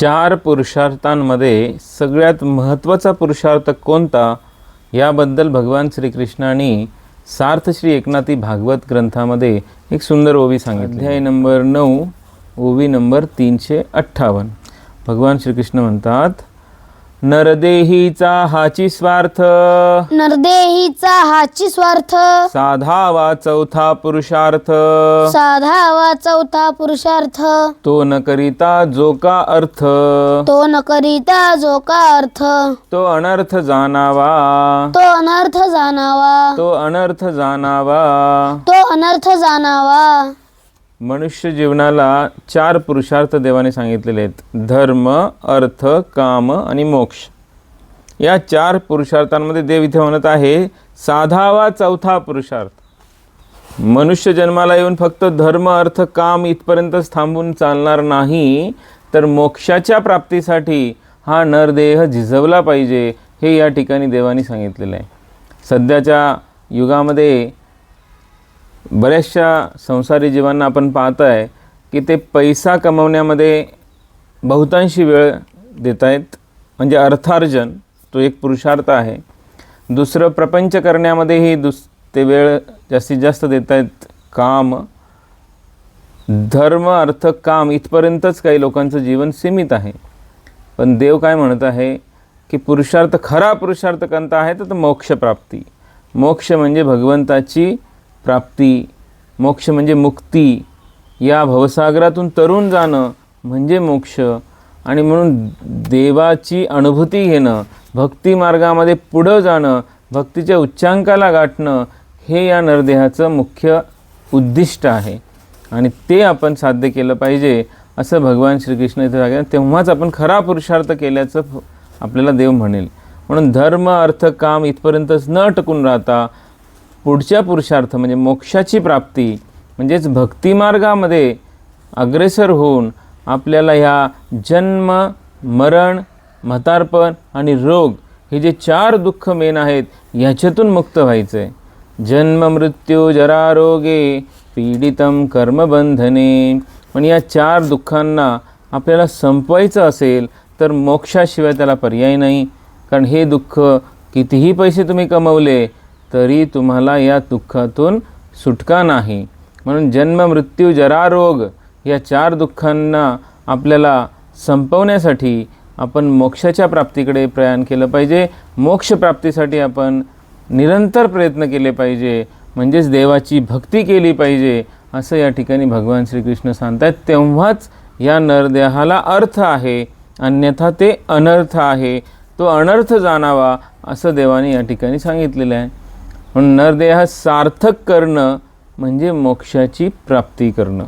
चार पुरुषार्थांमध्ये सगळ्यात महत्त्वाचा पुरुषार्थ कोणता? याबद्दल भगवान श्रीकृष्णाने सार्थ श्री एकनाथी भागवत ग्रंथामध्ये एक सुंदर ओवी सांगितली. अध्याय नंबर नऊ ओवी नंबर तीनशे अठ्ठावन्न. भगवान श्रीकृष्ण म्हणतात नरदेहीचा हाची स्वार्थ. नरदेहीचा हाची स्वार्थ. साधावा चौथा पुरुषार्थ. साधावा चौथा पुरुषार्थ. तो न करिता जो का अर्थ. तो न करिता जो का अर्थ. तो अनर्थ जाणावा. तो अनर्थ जाणावा. तो अनर्थ जाणावा. तो अनर्थ जाणावा. मनुष्य जीवनाला चार पुरुषार्थ देवाने सांगितलेले आहेत. धर्म अर्थ काम आणि मोक्ष. या चार पुरुषार्थांमध्ये देव इथे म्हणत आहे साधावा चौथा पुरुषार्थ. मनुष्य जन्माला येऊन फक्त धर्म अर्थ काम इथपर्यंतच थांबून चालणार नाही तर मोक्षाच्या प्राप्तीसाठी हा नरदेह झिजवला पाहिजे हे या ठिकाणी देवाने सांगितलेलं आहे. सध्याच्या युगामध्ये बऱ्याचशा संसारी जीवांना आपण पाहत आहे की ते पैसा कमवण्यामध्ये बहुतांशी वेळ देत आहेत म्हणजे अर्थार्जन तो एक पुरुषार्थ आहे. दुसरं प्रपंच करण्यामध्येही दुस ते वेळ जास्तीत जास्त देत आहेत काम. धर्म अर्थ काम इथपर्यंतच काही लोकांचं जीवन सीमित आहे. पण देव काय म्हणत आहे की पुरुषार्थ खरा पुरुषार्थ कोणता आहे तर मोक्षप्राप्ती मोक्ष म्हणजे भगवंताची प्राप्ती मोक्ष म्हणजे मुक्ती. या भवसागरातून तरुण जाणं म्हणजे मोक्ष. आणि म्हणून देवाची अनुभूती घेणं भक्ती मार्गामध्ये पुढं जाणं भक्तीच्या उच्चांकाला गाठणं हे या नरदेहाचं मुख्य उद्दिष्ट आहे. आणि ते आपण साध्य केलं पाहिजे असं भगवान श्रीकृष्ण इथे सांगितलं तेव्हाच आपण खरा पुरुषार्थ केल्याचं आपल्याला देव म्हणेल. म्हणून धर्म अर्थ काम इथपर्यंतच न टकून राहता पुढच्या पुरुषार्थ म्हणजे मोक्षाची प्राप्ती म्हणजेच भक्तिमार्गामध्ये अग्रेसर होऊन आपल्याला ह्या जन्म मरण म्हातारपण आणि रोग हे जे चार दुःख मेन आहेत ह्याच्यातून मुक्त व्हायचं आहे जन्म मृत्यू जरारोगे पीडितम कर्मबंधने. पण या चार दुःखांना आपल्याला संपवायचं असेल तर मोक्षाशिवाय त्याला पर्याय नाही. कारण हे दुःख कितीही पैसे तुम्ही कमवले तरी तुम्हाला या दुःखातून सुटका नाही. म्हणून जन्म मृत्यू जरारोग या चार दुःखांना आपल्याला संपवण्यासाठी आपण मोक्षाच्या प्राप्तीकडे प्रयाण केलं पाहिजे. मोक्ष प्राप्तीसाठी आपण निरंतर प्रयत्न केले पाहिजे. म्हणजेच देवाची भक्ती केली पाहिजे असं या ठिकाणी भगवान श्रीकृष्ण सांगतात. तेव्हाच या नरदेहाला अर्थ आहे. अन्यथा ते अनर्थ आहे. तो अनर्थ जाणावा असं देवाने या ठिकाणी सांगितलेलं आहे. म्हणून नरदेह सार्थक करणं म्हणजे मोक्षाची प्राप्ती करणं.